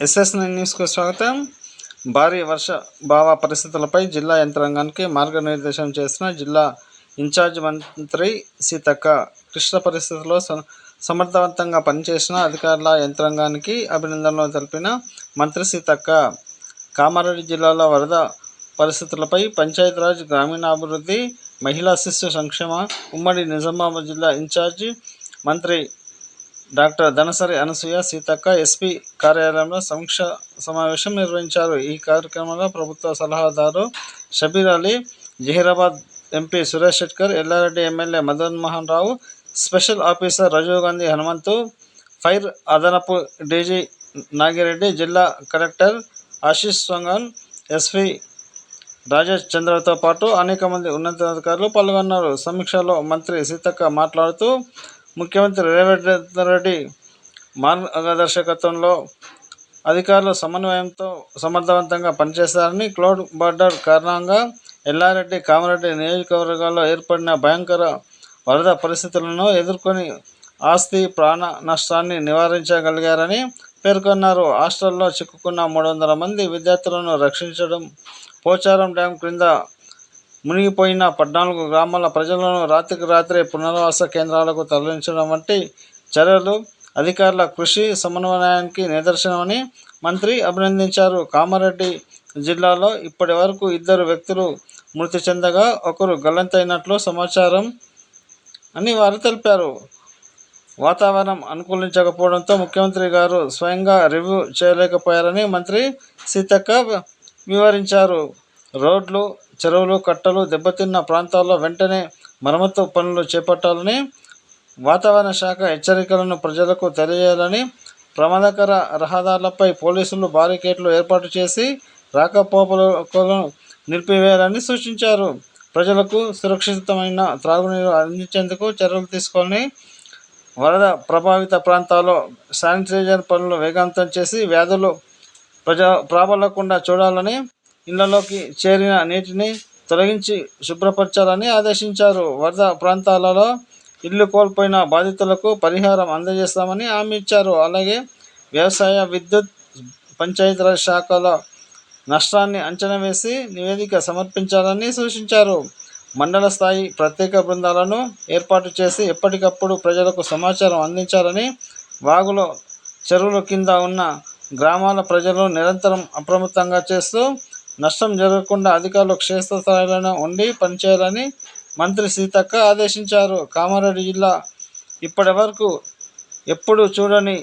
SS న్యూస్కు స్వాగతం. భారీ వర్ష భావ పరిస్థితులపై జిల్లా యంత్రాంగానికి మార్గనిర్దేశం చేసిన జిల్లా ఇన్ఛార్జ్ మంత్రి సీతక్క క్లిష్ట పరిస్థితుల్లో సమర్థవంతంగా పనిచేసిన అధికారుల యంత్రాంగానికి అభినందనలు తెలిపిన మంత్రి సీతక్క కామారెడ్డి జిల్లాలో వరద పరిస్థితులపై పంచాయతీరాజ్ గ్రామీణాభివృద్ధి మహిళా శిశు సంక్షేమ ఉమ్మడి నిజామాబాద్ జిల్లా ఇన్ఛార్జి మంత్రి డాక్టర్ ధనసరి అనసూయ సీతక్క ఎస్పీ కార్యాలయంలో సమీక్ష సమావేశం నిర్వహించారు. ఈ కార్యక్రమంలో ప్రభుత్వ సలహాదారు Shabbir Ali Zaheerabad MP Suresh Shetkar Yellareddy MLA Madan Mohan Rao special officer Rajiv Gandhi Hanumanthu fire అదనపు డీజీ నాగిరెడ్డి జిల్లా కలెక్టర్ ఆశీష్ సొంగన్ ఎస్పీ రాజేష్ చంద్రతో పాటు అనేక మంది ఉన్నతాధికారులు పాల్గొన్నారు. సమీక్షలో మంత్రి సీతక్క మాట్లాడుతూ ముఖ్యమంత్రి రేవంత్ రెడ్డి మార్గదర్శకత్వంలో అధికారులు సమన్వయంతో సమర్థవంతంగా పనిచేస్తారని క్లౌడ్ బార్డర్ కారణంగా ఎల్లారెడ్డి కామారెడ్డి నియోజకవర్గాల్లో ఏర్పడిన భయంకర వరద పరిస్థితులను ఎదుర్కొని ఆస్తి ప్రాణ నష్టాన్ని నివారించగలిగారని పేర్కొన్నారు. హాస్టల్లో చిక్కుకున్న మూడు వందల మంది విద్యార్థులను రక్షించడం పోచారం డ్యాం క్రింద మునిగిపోయిన పద్నాలుగు గ్రామాల ప్రజలను రాత్రికి రాత్రే పునరావాస కేంద్రాలకు తరలించడం వంటి చర్యలు అధికారుల కృషి సమన్వయానికి నిదర్శనమని మంత్రి అభినందించారు. కామారెడ్డి జిల్లాలో ఇప్పటి వరకు ఇద్దరు వ్యక్తులు మృతి చెందగా ఒకరు గల్లంతైనట్లు సమాచారం అని వారు తెలిపారు. వాతావరణం అనుకూలించకపోవడంతో ముఖ్యమంత్రి గారు స్వయంగా రివ్యూ చేయలేకపోయారని మంత్రి సీతక్క వివరించారు. రోడ్లు చెరువులు కట్టలు దెబ్బతిన్న ప్రాంతాల్లో వెంటనే మరమ్మతు పనులు చేపట్టాలని వాతావరణ శాఖ హెచ్చరికలను ప్రజలకు తెలియజేయాలని ప్రమాదకర రహదారులపై పోలీసులు బారికేడ్లు ఏర్పాటు చేసి రాకపోకలను నిలిపివేయాలని సూచించారు. ప్రజలకు సురక్షితమైన త్రాగునీరు అందించేందుకు చర్యలు తీసుకొని వరద ప్రభావిత ప్రాంతాల్లో శానిటైజర్ పనులు వేగవంతం చేసి వ్యాధులు ప్రజా ప్రాబలకుండా చూడాలని ఇళ్ళలోకి చేరిన నీటిని తొలగించి శుభ్రపరచాలని ఆదేశించారు. వరద ప్రాంతాలలో ఇల్లు కోల్పోయిన బాధితులకు పరిహారం అందజేస్తామని హామీ ఇచ్చారు. అలాగే వ్యవసాయ విద్యుత్ పంచాయతీరాజ్ శాఖలో నష్టాన్ని అంచనా వేసి నివేదిక సమర్పించాలని సూచించారు. మండల స్థాయి ప్రత్యేక బృందాలను ఏర్పాటు చేసి ఎప్పటికప్పుడు ప్రజలకు సమాచారం అందించాలని వాగులో చెరువుల కింద ఉన్న గ్రామాల ప్రజలను నిరంతరం అప్రమత్తంగా చేస్తూ నష్టం జరగకుండా అధికారులు క్షేత్రస్థాయిలోనే ఉండి పనిచేయాలని మంత్రి సీతక్క ఆదేశించారు. కామారెడ్డి జిల్లా ఇప్పటి వరకు ఎప్పుడు చూడని